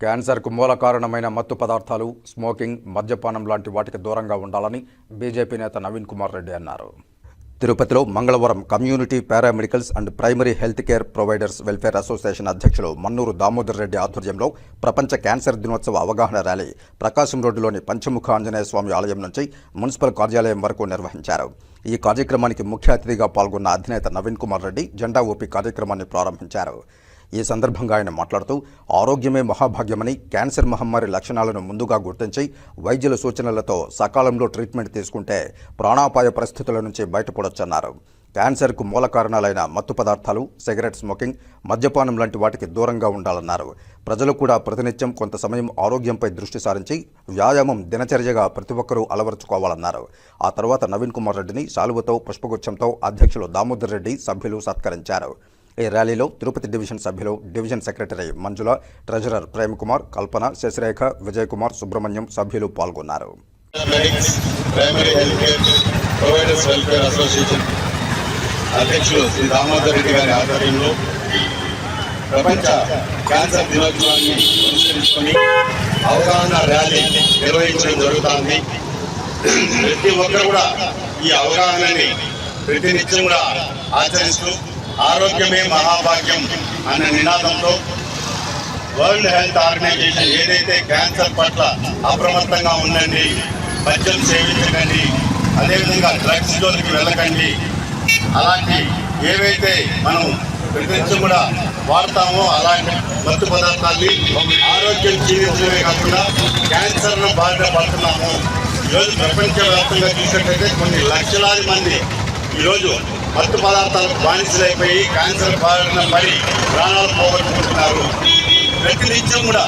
క్యాన్సర్కు మూల కారణమైన మత్తు పదార్థాలు స్మోకింగ్ మద్యపానం లాంటి వాటికి దూరంగా ఉండాలని బీజేపీ నేత నవీన్ కుమార్ రెడ్డి అన్నారు. తిరుపతిలో మంగళవారం community paramedicals and primary health care providers welfare association అధ్యక్షులు మన్నూరు దామోదర్ రెడ్డి ఆధ్వర్యంలో ప్రపంచ క్యాన్సర్ దినోత్సవ అవగాహన ర్యాలీ ప్రకాశం రోడ్డులోని పంచముఖ ఆంజనేయ స్వామి ఆలయం నుంచి మున్సిపల్ కార్యాలయం వరకు నిర్వహించారు. ఈ కార్యక్రమానికి ముఖ్య అతిథిగా పాల్గొన్న అధినేత నవీన్ కుమార్ రెడ్డి జెండా ఊపి కార్యక్రమాన్ని ప్రారంభించారు. ఈ సందర్భంగా ఆయన మాట్లాడుతూ ఆరోగ్యమే మహాభాగ్యమని క్యాన్సర్ మహమ్మారి లక్షణాలను ముందుగా గుర్తించి వైద్యుల సూచనలతో సకాలంలో ట్రీట్మెంట్ తీసుకుంటే ప్రాణాపాయ పరిస్థితుల నుంచి బయటపడొచ్చన్నారు. క్యాన్సర్కు మూల కారణాలైన మత్తు పదార్థాలు సిగరెట్ స్మోకింగ్ మద్యపానం లాంటి వాటికి దూరంగా ఉండాలన్నారు. ప్రజలు కూడా ప్రతినిత్యం కొంత సమయం ఆరోగ్యంపై దృష్టి సారించి వ్యాయామం దినచర్యగా ప్రతి ఒక్కరూ అలవరుచుకోవాలన్నారు. ఆ తర్వాత నవీన్ కుమార్ రెడ్డిని శాలువతో పుష్పగుచ్చంతో అధ్యక్షులు దామోదర్ రెడ్డి సభ్యులు సత్కరించారు. ఈ ర్యాలీలో తిరుపతి డివిజన్ సభ్యులు division secretary Manjula treasurer Premkumar Kalpana Sasirekha Vijay Kumar Subrahmanyam సభ్యులు పాల్గొన్నారు. అధ్యక్షులు శ్రీ దామోదర్ రెడ్డి గారి ఆధ్వర్యంలో ప్రపంచ క్యాన్సర్ దినోత్సవాన్ని పురస్కరించుకొని అవగాహన ర్యాలీ నిర్వహించడం జరుగుతుంది. ప్రతి ఒక్కరు కూడా ఈ అవగాహనని ప్రతినిత్యం కూడా ఆచరిస్తూ ఆరోగ్యమే మహాభాగ్యం అనే నినాదంతో వరల్డ్ హెల్త్ ఆర్గనైజేషన్ ఏదైతే క్యాన్సర్ పట్ల అప్రమత్తంగా ఉండండి మద్యం సేవించకండి అదేవిధంగా డ్రగ్స్ జోలికి వెళ్ళకండి అలాంటి ఏవైతే మనం ప్రతినిత్యం కూడా వాడతామో అలాంటి మత్తు పదార్థాన్ని ఆరోగ్యం జీవించడమే కాకుండా క్యాన్సర్ను బాధ పడుతున్నాము. ఈరోజు ప్రపంచవ్యాప్తంగా చూసినట్లయితే కొన్ని లక్షలాది మంది ఈరోజు మత్తు పదార్థాలకు బానిసలైపోయి క్యాన్సర్ బారిన పడి ప్రాణాలు పోగొట్టుకుంటున్నారు. ప్రతి నిత్యం కూడా